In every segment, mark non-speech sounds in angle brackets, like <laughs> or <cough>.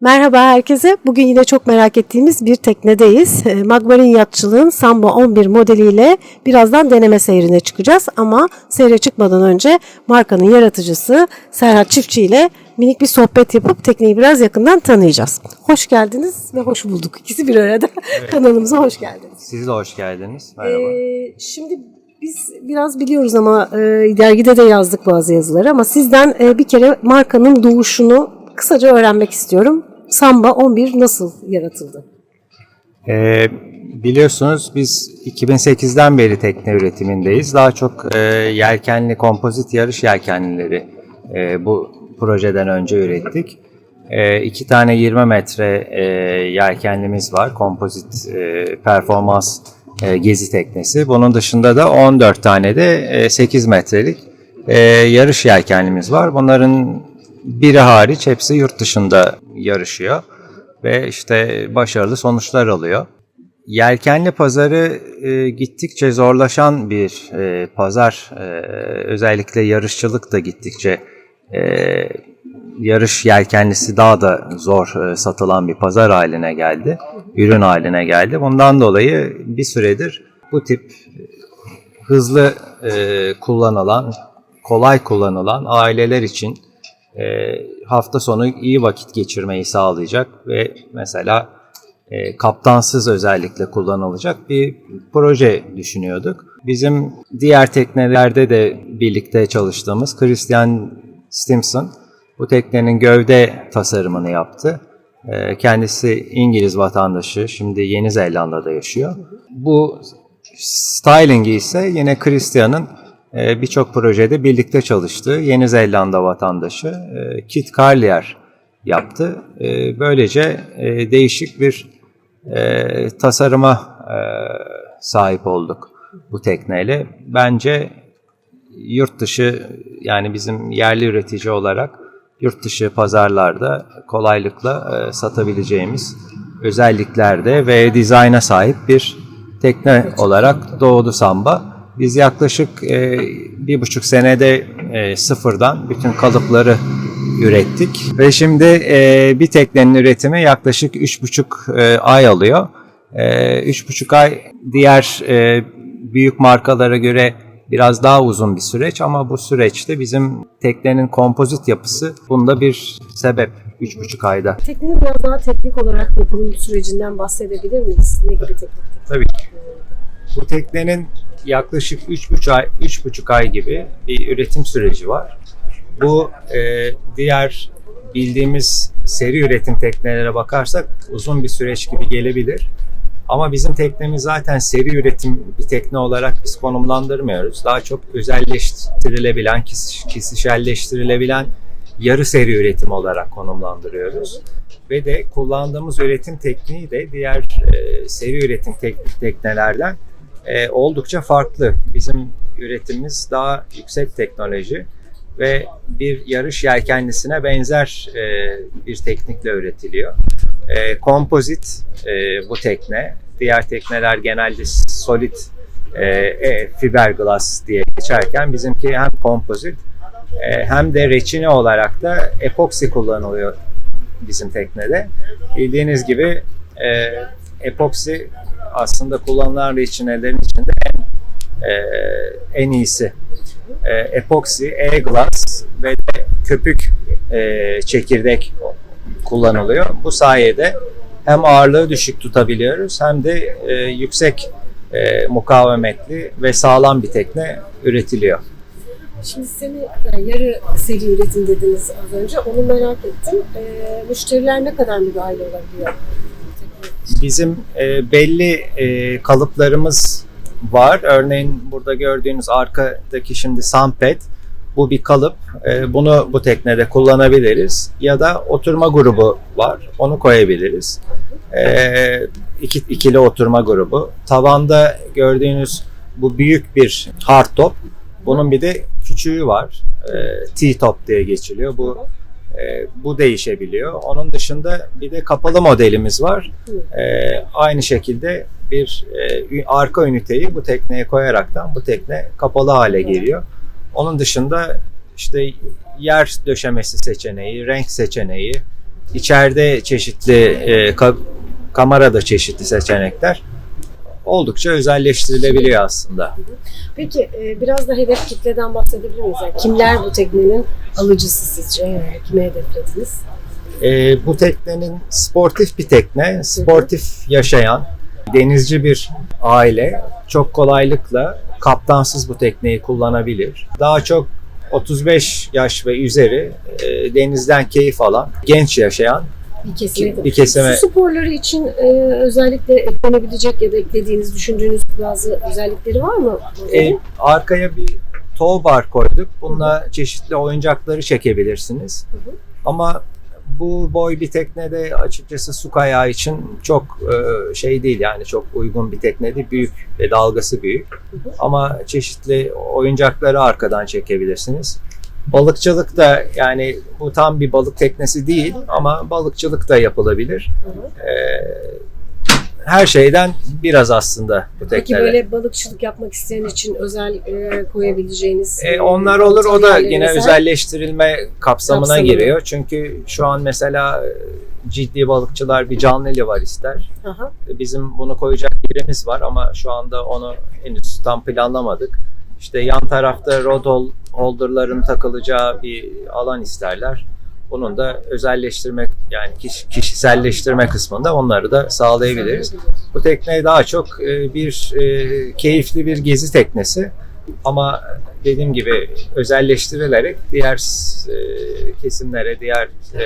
Merhaba herkese. Bugün yine çok merak ettiğimiz bir teknedeyiz. E, Magmarin Yatçılığın Samba 11 modeliyle birazdan deneme seyrine çıkacağız. Ama seyre çıkmadan önce markanın yaratıcısı Serhat Çiftçi ile minik bir sohbet yapıp tekneyi biraz yakından tanıyacağız. Hoş geldiniz ve hoş bulduk. <laughs> İkisi bir arada. Kanalımıza hoş geldiniz. Siz de hoş geldiniz. Merhaba. Ee, şimdi biz biraz biliyoruz ama e, dergide de yazdık bazı yazıları ama sizden e, bir kere markanın doğuşunu kısaca öğrenmek istiyorum. Samba 11 nasıl yaratıldı? Ee, biliyorsunuz biz 2008'den beri tekne üretimindeyiz. Daha çok e, yelkenli kompozit yarış yelkenlileri e, bu projeden önce ürettik. E, iki tane 20 metre e, yelkenlimiz var. Kompozit e, performans e, gezi teknesi. Bunun dışında da 14 tane de e, 8 metrelik e, yarış yelkenlimiz var. Bunların biri hariç hepsi yurt dışında yarışıyor ve işte başarılı sonuçlar alıyor. Yelkenli pazarı e, gittikçe zorlaşan bir e, pazar. E, özellikle yarışçılık da gittikçe e, yarış yelkenlisi daha da zor e, satılan bir pazar haline geldi. Ürün haline geldi. Bundan dolayı bir süredir bu tip hızlı e, kullanılan, kolay kullanılan aileler için e, hafta sonu iyi vakit geçirmeyi sağlayacak ve mesela e, kaptansız özellikle kullanılacak bir proje düşünüyorduk. Bizim diğer teknelerde de birlikte çalıştığımız Christian Stimson bu teknenin gövde tasarımını yaptı. E, kendisi İngiliz vatandaşı, şimdi Yeni Zelanda'da yaşıyor. Bu stylingi ise yine Christian'ın birçok projede birlikte çalıştığı Yeni Zelanda vatandaşı e, Kit Carlier yaptı. E, böylece e, değişik bir tasarıma sahip olduk bu tekneyle. Bence yurt dışı yani bizim yerli üretici olarak yurt dışı pazarlarda kolaylıkla satabileceğimiz özelliklerde ve dizayna sahip bir tekne olarak doğdu Samba. Biz yaklaşık e, bir buçuk senede e, sıfırdan bütün kalıpları ürettik. Ve şimdi e, bir teknenin üretimi yaklaşık üç buçuk e, ay alıyor. E, üç buçuk ay diğer e, büyük markalara göre biraz daha uzun bir süreç ama bu süreçte bizim teknenin kompozit yapısı bunda bir sebep. Üç buçuk ayda. Teknenin biraz daha teknik olarak yapılım sürecinden bahsedebilir miyiz? Ne gibi teknik? Tabii. Bu teknenin yaklaşık 3,5 ay, 3,5 ay gibi bir üretim süreci var. Bu e, diğer bildiğimiz seri üretim teknelere bakarsak uzun bir süreç gibi gelebilir. Ama bizim teknemiz zaten seri üretim bir tekne olarak biz konumlandırmıyoruz. Daha çok özelleştirilebilen, kişiselleştirilebilen yarı seri üretim olarak konumlandırıyoruz. Ve de kullandığımız üretim tekniği de diğer e, seri üretim tek, teknelerden e, oldukça farklı. Bizim üretimimiz daha yüksek teknoloji ve bir yarış yelkenlisine benzer e, bir teknikle üretiliyor. E, kompozit e, bu tekne. Diğer tekneler genelde solid e, e, fiberglass diye geçerken bizimki hem kompozit e, hem de reçine olarak da epoksi kullanılıyor bizim teknede. Bildiğiniz gibi e, epoksi aslında kullanılan reçinelerin içinde en e, en iyisi. E, epoksi, e-glass ve de köpük e, çekirdek kullanılıyor. Bu sayede hem ağırlığı düşük tutabiliyoruz hem de e, yüksek e, mukavemetli ve sağlam bir tekne üretiliyor. Şimdi seni yani yarı seri üretim dediniz az önce. Onu merak ettim. Ee, müşteriler ne kadar müdahil olabiliyor? Bizim e, belli e, kalıplarımız var. Örneğin burada gördüğünüz arkadaki şimdi Sampet. Bu bir kalıp. E, bunu bu teknede kullanabiliriz. Ya da oturma grubu var. Onu koyabiliriz. E, iki, ikili oturma grubu. Tavanda gördüğünüz bu büyük bir hardtop. Bunun bir de küçüğü var. E, T-top diye geçiliyor. Bu e, bu değişebiliyor. Onun dışında bir de kapalı modelimiz var. E, aynı şekilde bir e, arka üniteyi bu tekneye koyaraktan bu tekne kapalı hale geliyor. Onun dışında işte yer döşemesi seçeneği, renk seçeneği, içeride çeşitli e, ka- kamerada çeşitli seçenekler oldukça özelleştirilebiliyor aslında. Peki e, biraz da hedef kitleden bahsedebilir miyiz? Yani kimler bu teknenin alıcısı sizce? Yani kime hedeflediniz? E, bu teknenin sportif bir tekne, sportif yaşayan, denizci bir aile çok kolaylıkla kaptansız bu tekneyi kullanabilir. Daha çok 35 yaş ve üzeri e, denizden keyif alan, genç yaşayan Kesime. bir Su sporları için e, özellikle eklenebilecek ya da eklediğiniz, düşündüğünüz bazı özellikleri var mı? E, arkaya bir tow bar koyduk. Bununla çeşitli oyuncakları çekebilirsiniz. Hı hı. Ama bu boy bir teknede açıkçası su kayağı için çok e, şey değil yani çok uygun bir tekne değil. Büyük ve dalgası büyük. hı. Ama çeşitli oyuncakları arkadan çekebilirsiniz. Balıkçılık da yani bu tam bir balık teknesi değil ama balıkçılık da yapılabilir. Hı hı. E, her şeyden biraz aslında bu teknede. Peki böyle balıkçılık yapmak isteyen için özel e, koyabileceğiniz... E, onlar olur o da yine mesela- özelleştirilme kapsamına Kapsamına. giriyor. Çünkü şu an mesela e, ciddi balıkçılar bir canlı var ister. Aha. Bizim bunu koyacak yerimiz var ama şu anda onu henüz tam planlamadık. İşte yan tarafta rod hol- holder'ların takılacağı bir alan isterler. Bunun da özelleştirmek yani kiş- kişiselleştirme kısmında onları da sağlayabiliriz. Bu tekne daha çok e, bir e, keyifli bir gezi teknesi ama dediğim gibi özelleştirilerek diğer e, kesimlere, diğer e,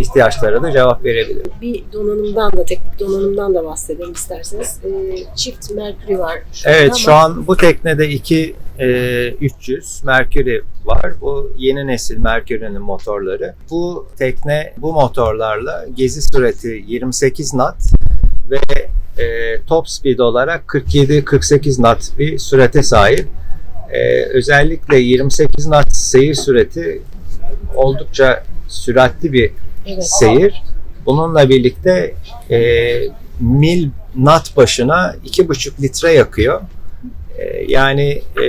ihtiyaçlara da cevap verebilir. Bir donanımdan da, teknik donanımdan da bahsedelim isterseniz. E, çift Mercury var şu Evet şu an bu teknede iki e, 300 Mercury var. Bu yeni nesil Mercury'nin motorları. Bu tekne bu motorlarla gezi sürati 28 knot ve e, top speed olarak 47-48 knot bir sürate sahip. E, özellikle 28 knot seyir sürati oldukça süratli bir Evet. seyir. Bununla birlikte e, mil nat başına 2,5 litre yakıyor. E, yani e,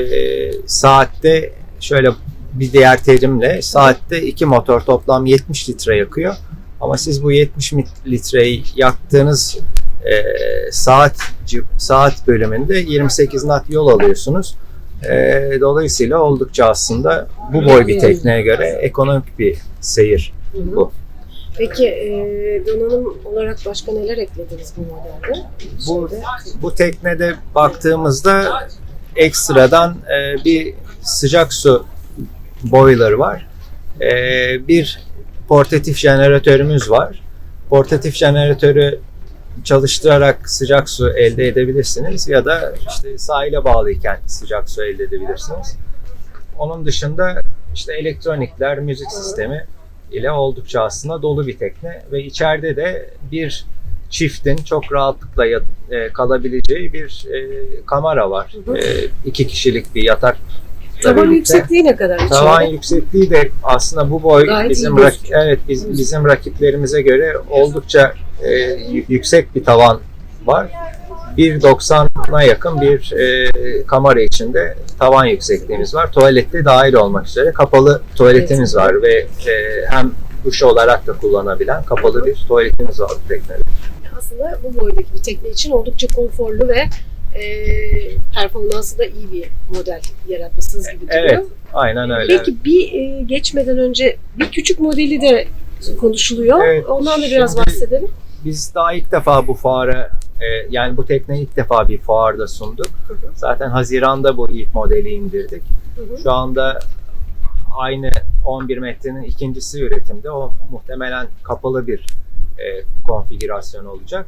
saatte şöyle bir diğer terimle saatte iki motor toplam 70 litre yakıyor. Ama siz bu 70 mit- litreyi yaktığınız e, saat saat bölümünde 28 knot yol alıyorsunuz. E, dolayısıyla oldukça aslında bu boy bir tekneye göre ekonomik bir seyir. Bu. Peki e, donanım olarak başka neler eklediniz bu modelde? Bu- Şeyde. Bu teknede baktığımızda ekstradan e, bir sıcak su boiler var. E, bir portatif jeneratörümüz var. Portatif jeneratörü çalıştırarak sıcak su elde edebilirsiniz ya da işte sahile bağlıyken sıcak su elde edebilirsiniz. Onun dışında işte elektronikler, müzik sistemi ile oldukça aslında dolu bir tekne ve içeride de bir çiftin çok rahatlıkla yat- e, kalabileceği bir e, kamera var. Hı hı. E, iki kişilik bir yatak. Tavan yüksekliği ne kadar içeride? Tavan yüksekliği de aslında bu boy Gayet bizim rak- evet biz, bizim rakiplerimize göre oldukça e, yüksek bir tavan var. 1.90'a yakın bir e, kamera içinde tavan yüksekliğimiz var. Tuvalette dahil olmak üzere kapalı tuvaletimiz var ve e, hem duş olarak da kullanabilen kapalı bir tuvaletimiz var bu teknede. Aslında bu boydaki bir tekne için oldukça konforlu ve e, performansı da iyi bir model yaratmışsınız gibi duruyor. Evet, aynen öyle. Peki bir e, geçmeden önce bir küçük modeli de konuşuluyor. Evet, Ondan da biraz bahsedelim. Biz daha ilk defa bu fuara e, yani bu tekneyi ilk defa bir fuarda sunduk. Hı hı. Zaten Haziran'da bu ilk modeli indirdik. Hı hı. Şu anda aynı 11 metrenin ikincisi üretimde. O muhtemelen kapalı bir e, konfigürasyon olacak.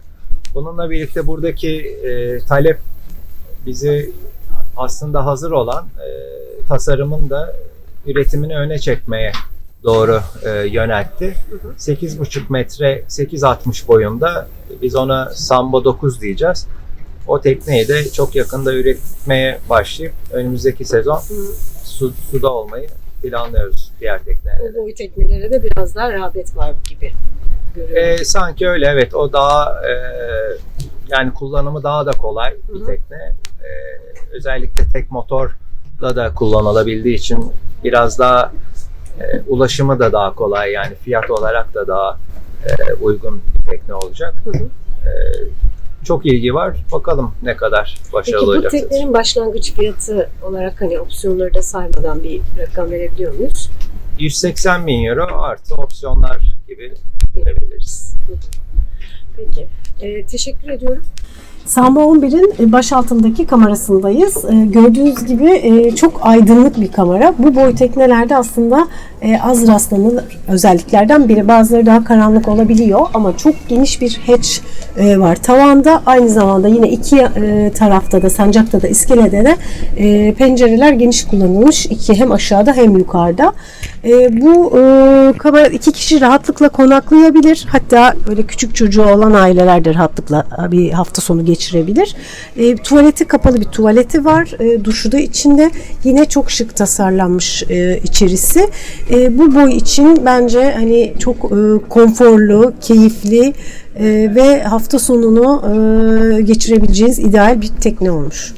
Bununla birlikte buradaki e, talep bizi aslında hazır olan e, tasarımın da üretimini öne çekmeye doğru e, yöneltti. Hı hı. 8,5 metre 8.60 boyunda biz ona Samba 9 diyeceğiz. O tekneyi de çok yakında üretmeye başlayıp önümüzdeki sezon su, suda olmayı planlıyoruz diğer teknelerle. O boy teknelere de biraz daha rağbet var gibi. Ee, sanki öyle evet o daha e, yani kullanımı daha da kolay bir tekne. Ee, özellikle tek motorla da kullanılabildiği için biraz daha e, ulaşımı da daha kolay yani fiyat olarak da daha e, uygun bir tekne olacak. E, çok ilgi var. Bakalım ne kadar Peki başarılı bu olacak. teknenin başlangıç fiyatı olarak hani opsiyonları da saymadan bir rakam verebiliyor muyuz? 180 bin euro artı opsiyonlar gibi düşünebiliriz. Peki. Ee, teşekkür ediyorum. Samba 11'in baş altındaki kamerasındayız. Ee, gördüğünüz gibi e, çok aydınlık bir kamera. Bu boy teknelerde aslında e, az rastlanır özelliklerden biri. Bazıları daha karanlık olabiliyor ama çok geniş bir hatch e, var tavanda. Aynı zamanda yine iki e, tarafta da sancakta da iskelede de e, pencereler geniş kullanılmış. İki hem aşağıda hem yukarıda. E, bu e, kamera iki kişi rahatlıkla konaklayabilir. Hatta böyle küçük çocuğu olan aileler de rahatlıkla bir hafta sonu geçirebilir. E, tuvaleti kapalı bir tuvaleti var. E, duşu da içinde. Yine çok şık tasarlanmış e, içerisi. E, bu boy için bence hani çok e, konforlu, keyifli e, ve hafta sonunu e, geçirebileceğiniz ideal bir tekne olmuş.